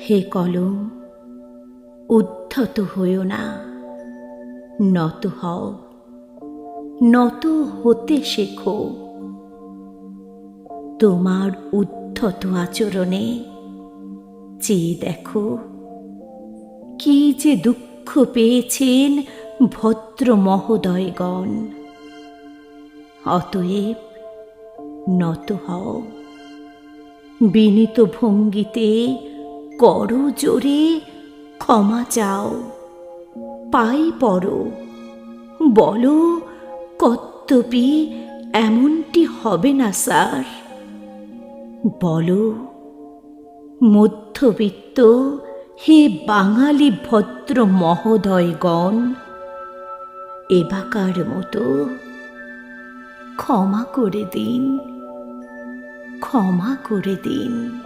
হে কলম, উদ্ধত হইও না। নত হও। নত হতে শেখো। তোমার উদ্ধত আচরণে চেয়ে দেখো, কি যে দুঃখ পেয়েছেন ভদ্র মহোদয়গণ অতএব নত হও। বিনীত ভঙ্গিতে করো জোরে, ক্ষমা চাও। পাই পড়ো। বলো কর্তবী এমনটি হবে না, স্যার। বলো, মধ্যবিত্ত হে বাঙালি ভদ্র মহোদয়গণ, এবাকার মতো ক্ষমা করে দিন। ক্ষমা করে দিন।